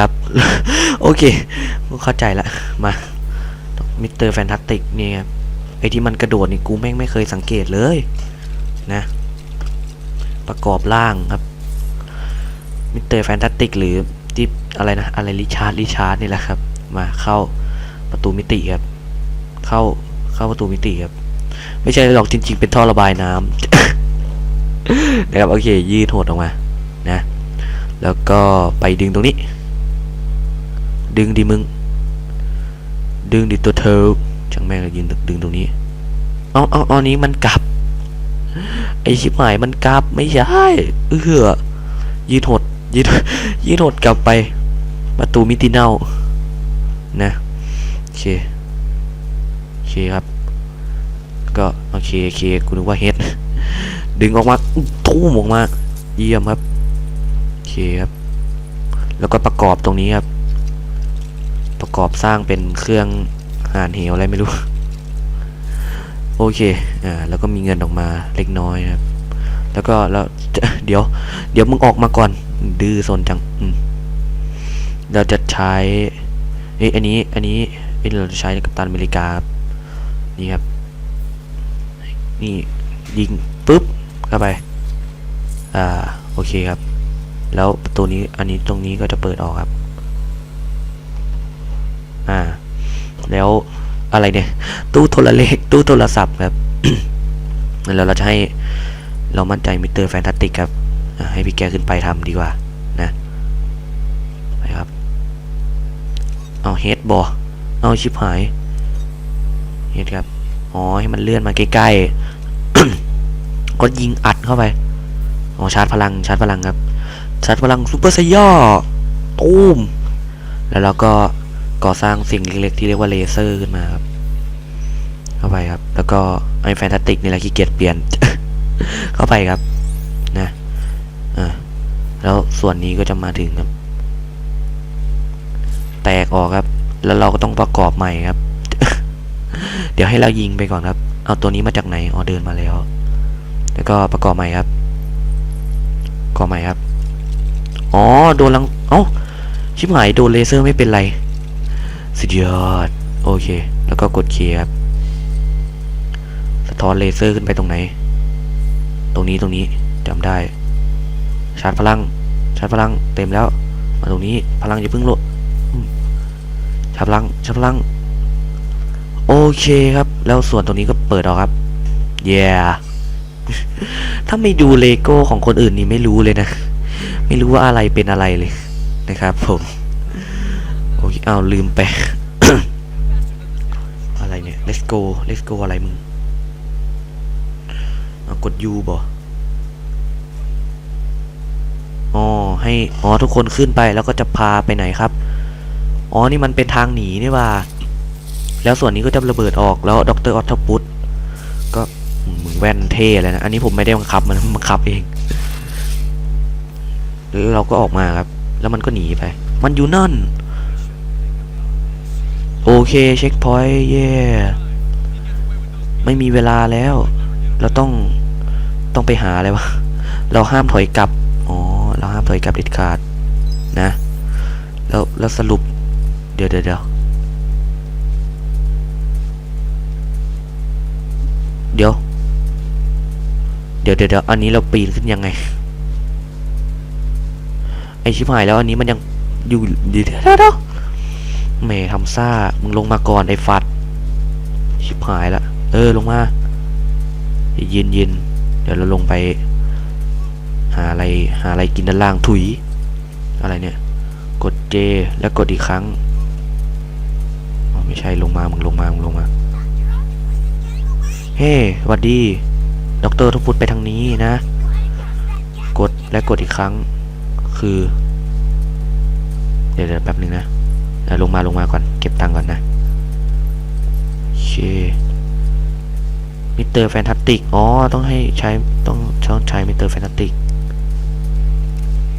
ครับ โอเค เข้าใจละ มามิสเตอร์แฟนตาติกนี่ครับไอที่มันกระโดดนี่กูแม่งไม่เคยสังเกตเลยนะ ประกอบร่างครับมิสเตอร์แฟนตาติกหรือที่อะไรนะ อะไรริชาร์ดริชาร์ดนี่แหละครับ มาเข้าประตูมิติครับ เข้าเข้าประตูมิติครับ ไม่ใช่หรอกจริง ๆ เป็นท่อระบายน้ำนะครับโอเค ยืดหดออกมานะ แล้วก็ไปดึงตรงนี้ ดึงดิมึง ดึงดิตัวเธอช่างแม่งยยืนดึงตรงนี้ เอาเอาเอานี้มันกลับ ไอชิบหายมันกลับไม่ใช่ เออยืดหดยืดยืดหดกลับไป ประตูมิติเน่า นะโอเคโอเคครับ ก็โอเคโอเคกูนึกว่าเฮดดึงออกมาทุ่มออกมา เยี่ยมครับโอเคครับ แล้วก็ประกอบตรงนี้ครับ ประกอบสร้างเป็นเครื่องหานเหวอะไรไม่รู้ โอเค อ่า แล้วก็มีเงินออกมาเล็กน้อยครับ แล้วก็แล้วเดี๋ยว เดี๋ยวมึงออกมาก่อน ดื้อซนจังอืมเราจะใช้เอ้อันนี้ อันนี้เอ้เราจะใช้กัปตันอเมริกาครับนี่ครับ นี่ยิงปุ๊บเข้าไป อ่า โอเคครับ แล้วประตูนี้ อันนี้ตรงนี้ก็จะเปิดออกครับ อ่า แล้วอะไรเนี่ย ตู้โทรเลขตู้โทรศัพท์ครับแล้วเราจะให้เรามั่นใจมิเตอร์แฟนตาติกครับให้พี่แกขึ้นไปทำดีกว่านะไปครับ เอาเฮดบอเอาชิบหายเฮดครับอ๋อให้มันเลื่อนมาใกล้ๆก็ยิงอัดเข้าไปอ๋อชาร์จพลังชาร์จพลังครับ ชาร์จพลังซูเปอร์ไซย่อตูมแล้วเราก็ ก่อสร้างสิ่งเล็กๆที่เรียกว่าเลเซอร์ขึ้นมาครับ เข้าไปครับ แล้วก็ไอแฟนตาติกนี่แหละขี้เกียจเปลี่ยน เข้าไปครับ นะอ่าแล้วส่วนนี้ก็จะมาถึงครับ แตกออกครับ แล้วเราก็ต้องประกอบใหม่ครับ เดี๋ยวให้เรายิงไปก่อนครับ เอาตัวนี้มาจากไหนอ๋อเดินมาแล้ว แล้วก็ประกอบใหม่ครับประกอบใหม่ครับ อ๋อโดนลัง เอ้าชิบหายโดนเลเซอร์ไม่เป็นไร สุดยอด โอเค แล้วก็กดเคลียร์ครับสะท้อนเลเซอร์ขึ้นไปตรงไหน ตรงนี้ตรงนี้จำได้ ชาร์จพลัง ชาร์จพลังเต็มแล้ว มาตรงนี้พลังอย่าเพิ่งโหลดชาร์จพลัง ชาร์จพลัง โอเคครับ แล้วส่วนตรงนี้ก็เปิดออกครับเย้ถ้าไม่ดูเลโก้ของคนอื่นนี่ไม่รู้เลยนะ ไม่รู้ว่าอะไรเป็นอะไรเลยนะครับผม อ้าวลืมไป อะไรเนี่ย let's go let's go อะไรมึงกด U บ่อ๋อให้อ๋อทุกคนขึ้นไปแล้วก็จะพาไปไหนครับ อ๋อนี่มันเป็นทางหนีนี่ว่า แล้วส่วนนี้ก็จะระเบิดออกแล้วดรออตทปุตก็มึงแว่นเท่เลยนะ อันนี้ผมไม่ได้บังคับมันบังคับเองหรือเราก็ออกมาครับ แล้วมันก็หนีไป มันอยู่นั่น โอเคเช็คพอยต์เย่ไม่มีเวลาแล้ว เราต้องต้องไปหาอะไรวะ เราห้ามถอยกลับ อ๋อ เราห้ามถอยกลับเด็ดขาดนะ แล้วแล้วสรุป เดี๋ยวเดี๋ยวเดี๋ยวเดี๋ยวเดี๋ยวเดี๋ยวเดี๋ยวอันนี้เราปีนขึ้นยังไง ไอชิบหายแล้วอันนี้มันยังอยู่เดี๋ยวเดี๋ยว เมทำซ่า มึงลงมาก่อนไอฟัด ชิบหายละ เออลงมาเย็นเย็นเดี๋ยวเราลงไป หาอะไรหาอะไรกินด้านล่างถุย อะไรเนี่ย กด J แล้วกดอีกครั้งไม่ใช่ลงมา มึงลงมา มึงลงมา เฮ้วัดดีด็อกเตอร์ทุกพุทไปทางนี้นะ กดและกดอีกครั้ง คือ เดี๋ยวแป๊บนึงนะ ลงมาลงมาก่อน เก็บตังค์ก่อนนะเคมิเตอร์แฟนตาติก อ๋อ ต้องให้ใช้ต้องต้องใช้มิเตอร์แฟนตาติก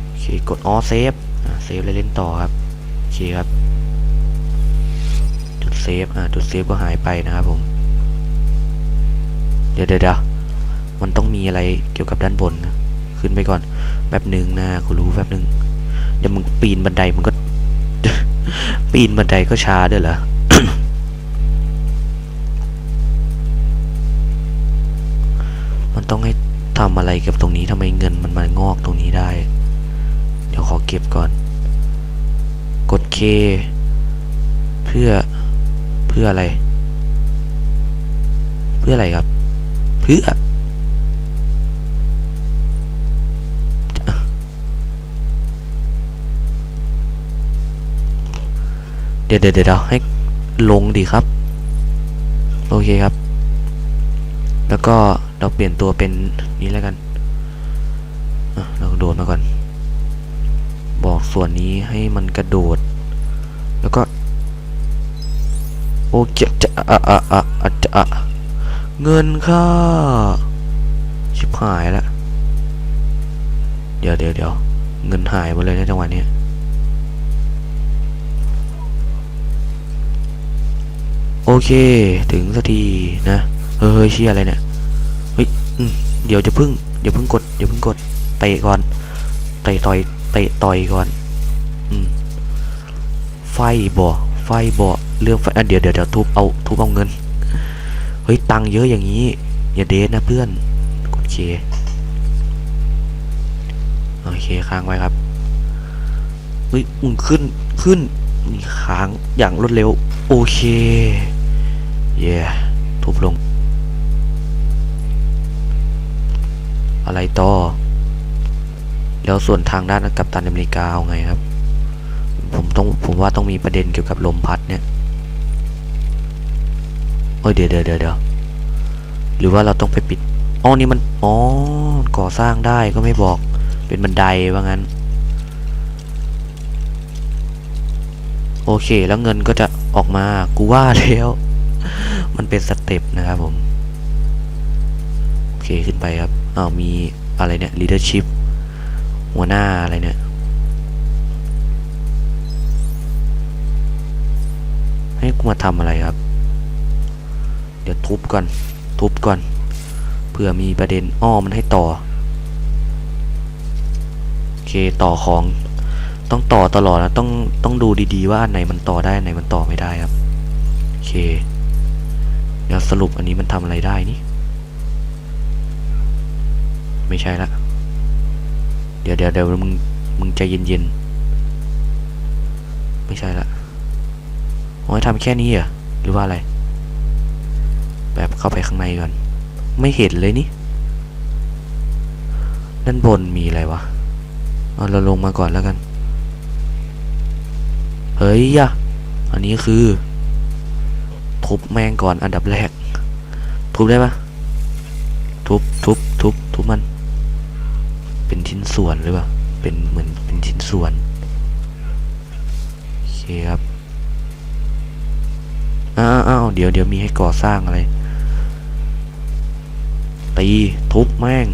โอเคกด อ๋อ เซฟเซฟแล้วเล่นต่อครับโอเคครับ จุดเซฟ อ่า จุดเซฟก็หายไปนะครับผม เดี๋ยวเดี๋ยวเดี๋ยวมันต้องมีอะไรเกี่ยวกับด้านบนนะขึ้นไปก่อน แบบหนึ่งนะกูรู้แบบหนึ่งเดี๋ยวมึงปีนบันไดมึงก็ ปีนบันไดก็ช้าด้วยเหรอมันต้องให้ทำอะไรกับตรงนี้ทำไมเงินมันมางอกตรงนี้ได้ เดี๋ยวขอเก็บก่อน กด K เพื่อเพื่ออะไร เพื่ออะไรครับ เพื่อ เดี๋ยวเดี๋ยวเดี๋ยวให้ลงดีครับ โอเคครับ แล้วก็เราเปลี่ยนตัวเป็นนี้แล้วกันอะเราโดดมาก่อน บอกส่วนนี้ให้มันกระโดด แล้วก็ โอเคจะอะอะอะอะจะอะเงินค่าชิบหายละ เดี๋ยวเดี๋ยวเดี๋ยวเงินหายหมดเลยในจังหวะนี้ โอเค ถึงสักทีนะ เฮ้ยเชี่ยอะไรเนี่ย เฮ้ยเดี๋ยวจะพึ่งเดี๋ยวพึ่งกดเดี๋ยวพึ่งกดเตะก่อนเตะต่อยเตะต่อยก่อน อืม ไฟบ่อไฟบ่อเรื่องไฟอะเดี๋ยวเดี๋ยวเดี๋ยวทุบเอาทุบเอาเงิน เฮ้ย ตังเยอะอย่างนี้ อย่าเดทนะเพื่อน กดเค โอเคค้างไว้ครับ เฮ้ยมึงขึ้นขึ้นค้างอย่างรวดเร็ว โอเค เย่ทุบลง อะไรต่อ แล้วส่วนทางด้านกัปตันอเมริกาเอาไงครับ ผมต้องผมว่าต้องมีประเด็นเกี่ยวกับลมพัดเนี่ยเอ้ยเดี๋ยวเดี๋ยวเดี๋ยวเดี๋ยวหรือว่าเราต้องไปปิดอ๋อนี่มันอ๋อก่อสร้างได้ก็ไม่บอก เป็นบันไดว่างั้น โอเค แล้วเงินก็จะออกมา กูว่าแล้ว มันเป็นสเต็ปนะครับผม โอเคขึ้นไปครับอ้าวมีอะไรเนี่ย leadership หัวหน้าอะไรเนี่ย ให้กูมาทำอะไรครับ เดี๋ยวทุบก่อน ทุบก่อนเผื่อมีประเด็นอ้อมันให้ต่อ โอเคต่อของต้องต่อตลอดนะต้องต้องดูดีๆว่าอันไหนมันต่อได้อันไหนมันต่อไม่ได้ครับ โอเค เดี๋ยวสรุปอันนี้มันทำอะไรได้นี่ ไม่ใช่ละ เดี๋ยวเดี๋ยวเดี๋ยวมึง มึงใจเย็นๆ ไม่ใช่ละโอ้ยทำแค่นี้เหรอ หรือว่าอะไร แบบเข้าไปข้างในก่อน ไม่เห็นเลยนี่ด้านบนมีอะไรวะ เอาเราลงมาก่อนแล้วกัน เฮ้ยยะ อันนี้คือ ทุบแม่งก่อนอันดับแรก ทุบได้ปะทุบทุบทุบทุบมัน เป็นชิ้นส่วนหรือเปล่า เป็นเหมือนเป็นชิ้นส่วนโอเคครับอ้าวอ้าวเดี๋ยวเดี๋ยวมีให้ก่อสร้างอะไร ตี ทุบแม่ง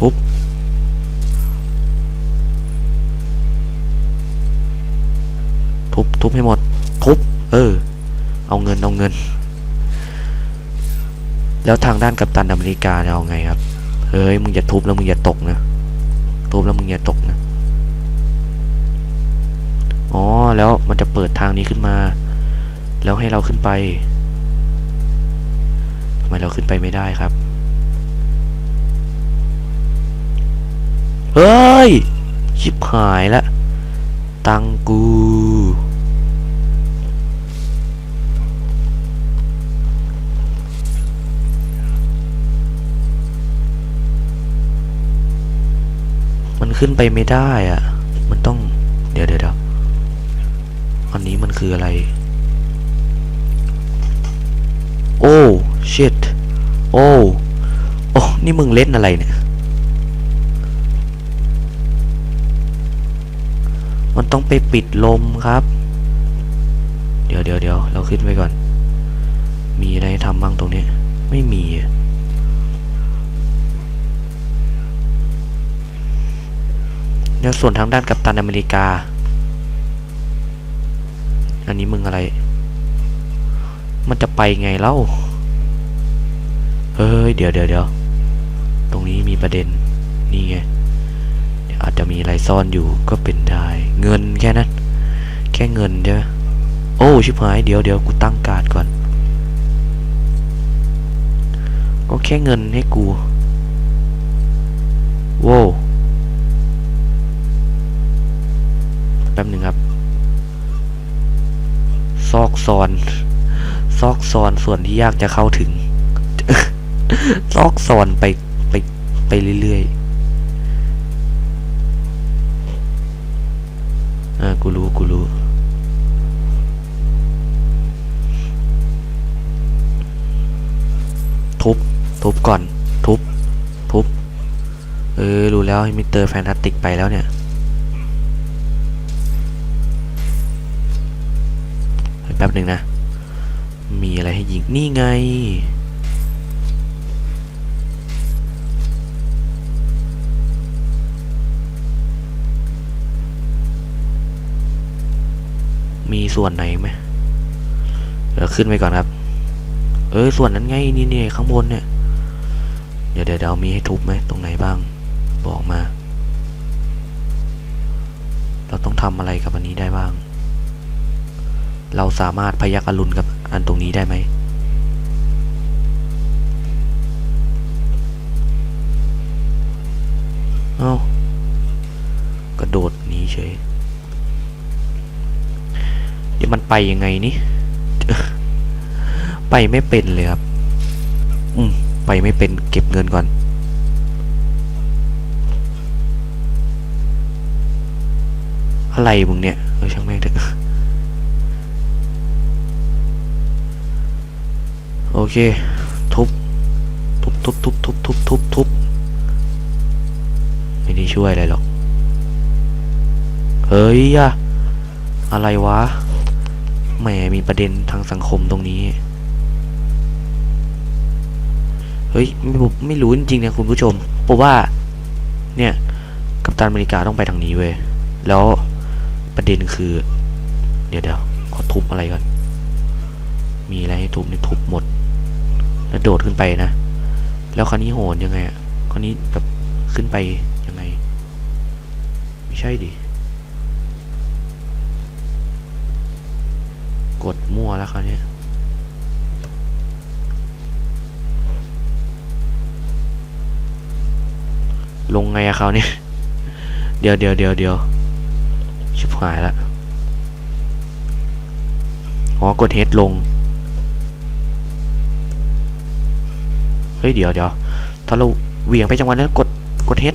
ทุบทุบทุบให้หมด ทุบ เออ เอาเงินเอาเงิน แล้วทางด้านกัปตันอเมริกาจะเอาไงครับ เฮ้ยมึงอย่าทุบแล้วมึงอย่าตกนะ ทุบแล้วมึงอย่าตกนะ อ๋อแล้วมันจะเปิดทางนี้ขึ้นมา แล้วให้เราขึ้นไปทำไมเราขึ้นไปไม่ได้ครับ เฮ้ยชิบหายละ ตังกู ขึ้นไปไม่ได้อะมันต้อง เดี๋ยวเดี๋ยวเดี๋ยวอันนี้มันคืออะไร โอ้ shit โอ้โอ้นี่มึงเล่นอะไรเนี่ย มันต้องไปปิดลมครับ เดี๋ยวเดี๋ยวเดี๋ยวเราขึ้นไปก่อน มีอะไรทำบ้างตรงนี้ ไม่มี อะเดี๋ยวส่วนทางด้านกัปตันอเมริกา อันนี้มึงอะไร มันจะไปไงเล่า เฮ้ย เดี๋ยวเดี๋ยวเดี๋ยว ตรงนี้มีประเด็น นี่ไง อาจจะมีอะไรซ่อนอยู่ก็เป็นได้ เงินแค่นั้น แค่เงินใช่ไหมโอ้ ชิบหาย เดี๋ยวเดี๋ยวกูตั้งการ์ดก่อน ก็แค่เงินให้กู โว้ แป๊บหนึ่งครับ ซอกซอน ซอกซอนส่วนที่ยากจะเข้าถึง ซอกซอนไปไปไปเรื่อยๆ อ่า กูรู้ กูรู้ทุบ ทุบก่อน ทุบ ทุบ เออ รู้แล้วมิเตอร์แฟนตาติกไปแล้วเนี่ย ป๊บหนึ่งนะ มีอะไรให้ยิง นี่ไง มีส่วนไหนไหมเดี๋ยวขึ้นไปก่อนครับ เออส่วนนั้นไง นี่นี่ข้างบนเนี่ย เดี๋ยวเดี๋ยวเดี๋ยวมีให้ทุบไหมตรงไหนบ้าง บอกมา เราต้องทำอะไรกับอันนี้ได้บ้าง เราสามารถพยักอรุณกับอันตรงนี้ได้ไหม เอา้ากระโดดหนีเฉย เดี๋ยวมันไปยังไงนี่ ไปไม่เป็นเลยครับ อืม ไปไม่เป็นเก็บเงินก่อนอะไรมึงเนี่ยเออช่างแม่งเถอะ เค ทุบ ทุบทุบทุบทุบทุบทุบทุบไม่ได้ช่วยอะไรหรอก เฮ้ยอะอะไรวะ แหมมีประเด็นทางสังคมตรงนี้ เฮ้ยไม่รู้ไม่รู้จริงๆนะคุณผู้ชม เพราะว่า เนี่ย กัปตันอเมริกาต้องไปทางนี้เว้ย แล้วประเด็นคือ เดี๋ยวเดี๋ยวขอทุบอะไรก่อน มีอะไรให้ทุบนี่ทุบหมด แล้วโดดขึ้นไปนะ แล้วคราวนี้โหนยังไงอะคราวนี้แบบขึ้นไปยังไง ไม่ใช่ดิ กดมั่วแล้วคราวนี้ลงไงอะเขาเนี่ย เดี๋ยวเดี๋ยวเดี๋ยวเดี๋ยวชิบหายละอ๋อกดเฮดลง เฮ้ยเดี๋ยวเดี๋ยวถ้าเราเหวี่ยงไปจังหวะนั้นกดกดเฮด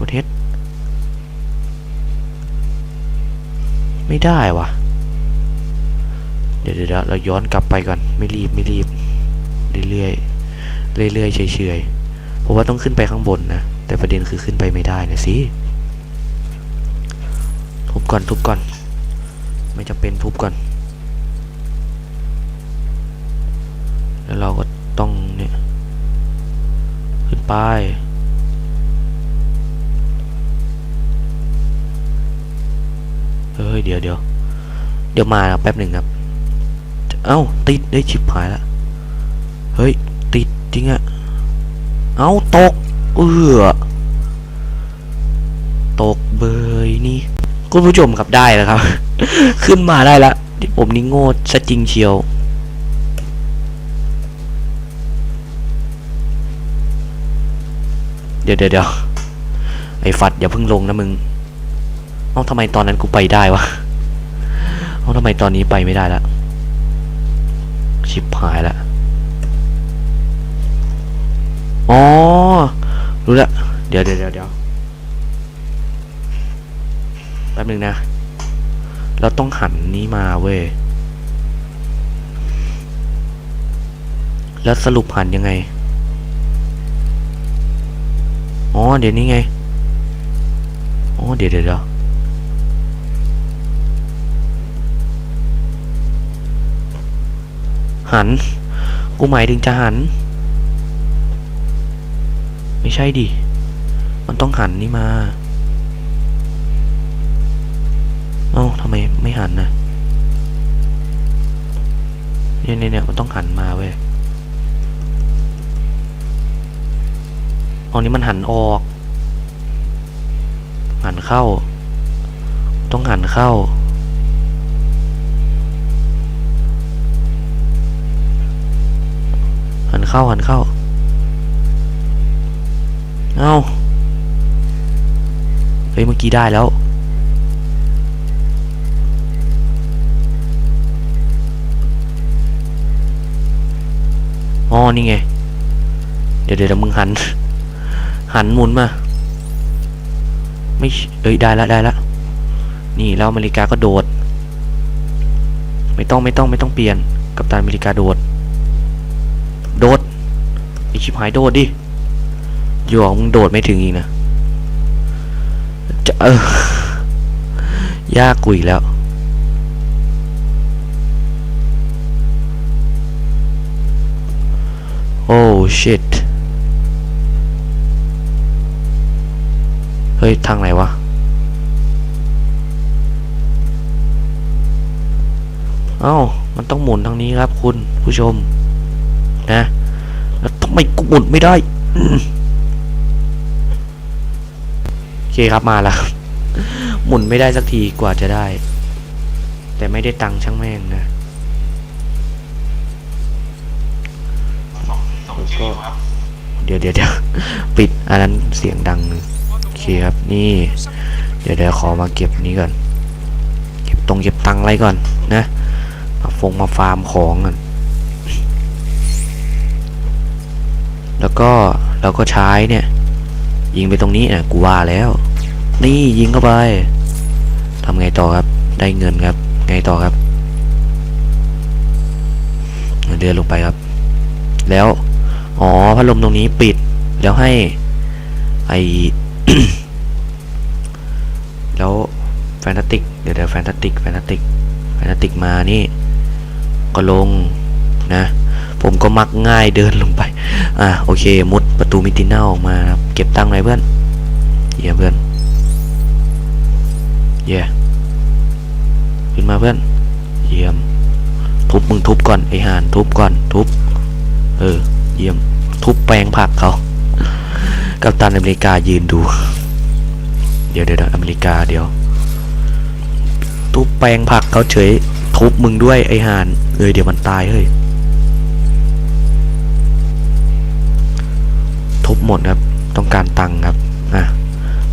กดเฮดไม่ได้วะเดี๋ยวเดี๋ยวเดี๋ยวเราย้อนกลับไปก่อนไม่รีบไม่รีบเรื่อยๆเรื่อยๆเฉยๆเพราะว่าต้องขึ้นไปข้างบนนะแต่ประเด็นคือขึ้นไปไม่ได้นะสิทุบก่อนทุบก่อน ไม่จำเป็นทุบก่อน แล้วเราก็ ไป เฮ้ย เดี๋ยวเดี๋ยวเดี๋ยวมาแป๊บหนึ่งครับ เอ้า ติดได้ชิบหายละ เฮ้ย ติดจริงอะเอ้า ตก เอือตกเบยนี่ คุณผู้ชมครับได้แล้วครับ ขึ้นมาได้ละที่ผมนี่โง่ซะจริงเชียว เดี๋ยวเดี๋ยวไอ้ฟัดอย่าเพิ่งลงนะมึง เอ้าทำไมตอนนั้นกูไปได้วะ เอ้าทำไมตอนนี้ไปไม่ได้ละ ชิบหายละ อ๋อ รู้ละ เดี๋ยวเดี๋ยวเดี๋ยวเดี๋ยวแป๊บหนึ่งนะ เราต้องหันนี้มาเว้ย แล้วสรุปหันยังไง อ๋อ เดี๋ยวนี้ไง อ๋อ เดี๋ยวเดี๋ยวดอหัน กูหมายถึงจะหัน ไม่ใช่ดิ มันต้องหันนี่มา เอ้าทำไมไม่หันนะเนี่ยเนี่ยเนี่ยมันต้องหันมาเว้ย อันนี้มันหันออก หันเข้า ต้องหันเข้า หันเข้าหันเข้า เอาเฮ้ยเมื่อกี้ได้แล้วอ๋อนี่ไง เดี๋ยวเดี๋ยวมึงหัน หันหมุนมา ไม่เอ้ยได้ละได้ละนี่แล้วอเมริกาก็โดด ไม่ต้องไม่ต้องไม่ต้องเปลี่ยน กับตันอเมริกาโดด โดดไอชิบหายโดดดิอยู่อะมึงโดดไม่ถึงอีกนะจะเออยากกุยแล้วโอ้ shit ฮ้ย ทางไหนวะ เอ้า มันต้องหมุนทางนี้ครับคุณผู้ชม นะ แล้วทำไมกูหมุนไม่ได้อืมโอเคครับมาแล้วครับหมุนไม่ได้สักทีกว่าจะได้ แต่ไม่ได้ตังค์ช่างแม่งนะแล้วก็เดี๋ยวเดี๋ยวเดี๋ยวปิดอันนั้นเสียงดังหนึ่งโอ เคครับนี่ เดี๋ยวเดี๋ยวขอมาเก็บนี้ก่อน เก็บตรงเก็บตังอะไรก่อนนะมาฟงมาฟาร์มของกันแล้วก็เราก็ใช้เนี่ย ยิงไปตรงนี้อะกูว่าแล้ว นี่ยิงเข้าไปทำไงต่อครับ ได้เงินครับ ไงต่อครับเดินลงไปครับ แล้ว อ๋อพัดลมตรงนี้ปิด แล้วให้ ไอ แล้วแฟนตาติก เดี๋ยวเดี๋ยวแฟนตาติกแฟนตาติกแฟนตาติกมานี่ ก็ลงนะ ผมก็มักง่ายเดินลงไป อะโอเค มุดประตูมิติน่าออกมาครับเก็บตังค์เลยเพื่อนเยี่ยมเพื่อนเยี่ยขึ้นมาเพื่อน เยี่ยม ทุบมึงทุบก่อนไอหานทุบก่อนทุบ เออ เยี่ยม ทุบแปลงผักเขา กัปตันอเมริกายืนดูเดี๋ยวเดี๋ยวเดี๋ยวอเมริกาเดี๋ยว ทุบแปลงผักเขาเฉย ทุบมึงด้วยไอหานเอ้ยเดี๋ยวมันตายเฮ้ย ทุบหมดครับ ต้องการตังค์ครับ อะ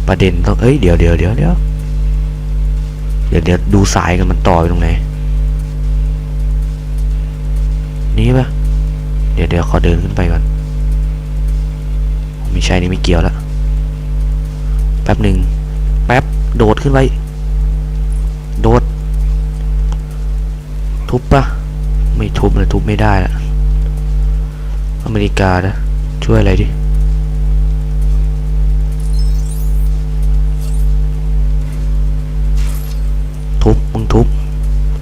ประเด็นต้อง เอ้ยเดี๋ยวเดี๋ยวเดี๋ยวเดี๋ยวเดี๋ยวเดี๋ยวดูสายกันมันต่อไปตรงไหน นี่ปะเดี๋ยวเดี๋ยวขอเดินขึ้นไปก่อน ไม่ใช่นี่ไม่เกี่ยวละแป๊บหนึ่งแป๊บโดดขึ้นไป โดด ทุบปะไม่ทุบเลยทุบไม่ได้ละอเมริกานะช่วยอะไรดิทุบมึงทุบ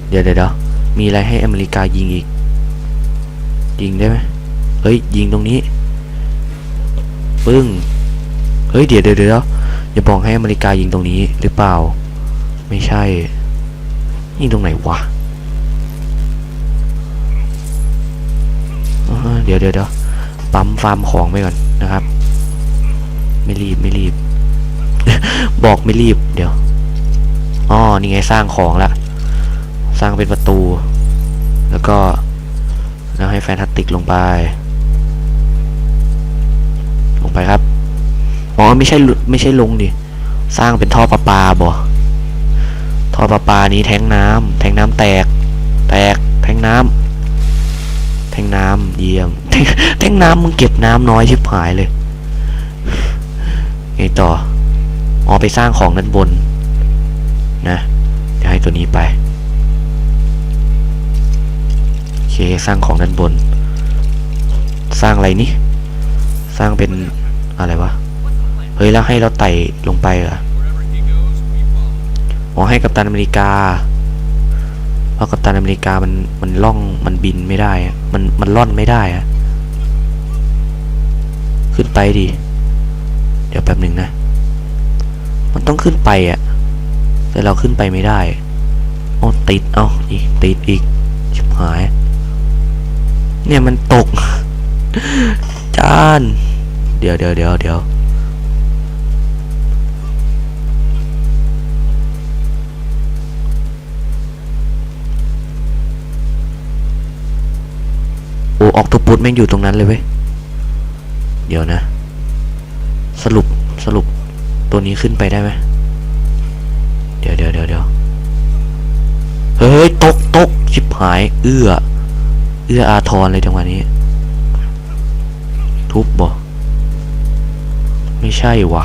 เดี๋ยวเดี๋ยวเดี๋ยวมีอะไรให้อเมริกายิงอีก ยิงได้ไหมเฮ้ย ยิงตรงนี้ ปึ้ง เฮ้ย เดี๋ยวเดี๋ยวเดี๋ยวอย่าบอกให้อเมริกายิงตรงนี้หรือเปล่า ไม่ใช่ ยิงตรงไหนวะเดี๋ยวเดี๋ยวเดี๋ยวปั๊มฟาร์มของไปก่อนนะครับ ไม่รีบไม่รีบ บอกไม่รีบ เดี๋ยวอ๋อนี่ไงสร้างของละสร้างเป็นประตู แล้วก็แล้วให้แฟนตาติกลงไป ไปครับอ๋อไม่ใช่ไม่ใช่ลงดิสร้างเป็นท่อประปาบ่ท่อประปานี้แทงน้ำแทงน้ำแตก แตกแทงน้ำแทงน้ำเยี่ยมแทงแทงน้ำมึงเก็บน้ำน้อยชิบหายเลยไงต่ออ๋อไปสร้างของด้านบน นะจะให้ตัวนี้ไปโอเคสร้างของด้านบน สร้างอะไรนี่ ร้างเป็นอะไรวะ เฮ้ย แล้วให้เราไต่ลงไปเหรออ๋อให้กัปตันอเมริกา เพราะกัปตันอเมริกามันมันล่องมันบินไม่ได้ มันมันล่อนไม่ได้อะขึ้นไปดิ เดี๋ยวแป๊บหนึ่งนะ มันต้องขึ้นไปอะแต่เราขึ้นไปไม่ได้โอ้ติด เอาอีกติดอีกชิบหาย เนี่ยมันตก จาน เดี๋ยวเดี๋ยวเดี๋ยวเดี๋ยวโอ้ออกตัวปุดแม่งอยู่ตรงนั้นเลยเว้ย เดี๋ยวนะ สรุปสรุปตัวนี้ขึ้นไปได้ไหมเดี๋ยวเดี๋ยวเดี๋ยวเดี๋ยวเฮ้ย ตกตกชิบหาย เอื้อ เอื้ออาทรเลยจังหวะนี้ ทุบบ่ ไม่ใช่วะ